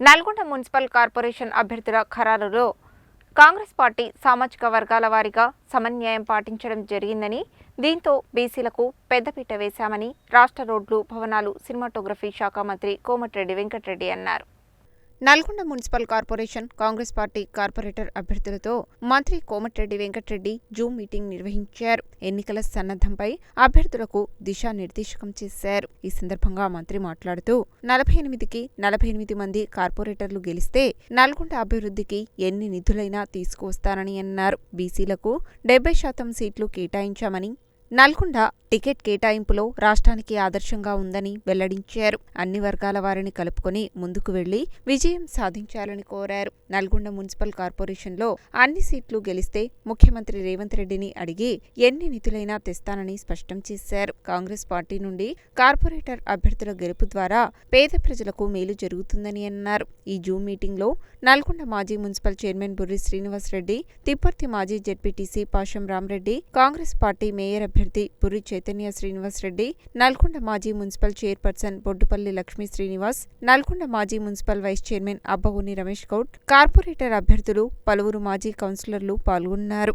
Nalgonda municipal corporation అభ్యర్థుల ఖరారులో Congress party సామాజిక వర్గాల వారీగా సమన్వయం పాటించడం జరిగిందని దీంతో బీసీలకు పెద్దపీట వేశామని రాష్ట్ర రోడ్లు భవనాలు సినిమాటోగ్రఫీ శాఖ మంత్రి కోమటిరెడ్డి వెంకటరెడ్డి అన్నారు. Nalgonda municipal corporation Congress party corporator అభ్యర్థులతో మంత్రి కోమటిరెడ్డి వెంకటరెడ్డి జూమ్ మీటింగ్ నిర్వహించారు. ఎన్నికల సన్నద్ధంపై అభ్యర్థులకు దిశానిర్దేశకం చేశారు. ఈ సందర్భంగా మంత్రి మాట్లాడుతూ నలభై ఎనిమిదికి నలభై ఎనిమిది మంది కార్పొరేటర్లు గెలిస్తే నల్గొండ అభివృద్ధికి ఎన్ని నిధులైనా తీసుకువస్తానని అన్నారు. బీసీలకు డెబ్బై శాతం సీట్లు కేటాయించామని నల్గొండ టికెట్ కేటాయింపులో రాష్ట్రానికి ఆదర్శంగా ఉందని వెల్లడించారు. అన్ని వర్గాల వారిని కలుపుకొని ముందుకు వెళ్ళి విజయం సాధించాలని కోరారు. నల్గొండ మున్సిపల్ కార్పొరేషన్లో అన్ని సీట్లు గెలిస్తే ముఖ్యమంత్రి రేవంత్ రెడ్డిని అడిగి ఎన్ని నిధులైనా తెస్తానని స్పష్టం చేశారు. కాంగ్రెస్ పార్టీ నుండి కార్పొరేటర్ అభ్యర్థుల గెలుపు ద్వారా పేద ప్రజలకు మేలు జరుగుతుందని అన్నారు. ఈ జూమ్ మీటింగ్లో నల్గొండ మాజీ మున్సిపల్ చైర్మన్ బుర్రి శ్రీనివాస్ రెడ్డి తిప్పర్తి మాజీ ZPTC Pasham Ram Reddy Congress party mayor అభ్యర్థి పురి చైతన్య శ్రీనివాస్ రెడ్డి నల్గొండ మాజీ మున్సిపల్ చైర్పర్సన్ బొడ్డుపల్లి లక్ష్మీ శ్రీనివాస్ నల్గొండ మాజీ municipal vice chairman Abbavuni Ramesh Goud corporator అభ్యర్థులు పలువురు మాజీ కౌన్సిలర్లు పాల్గొన్నారు.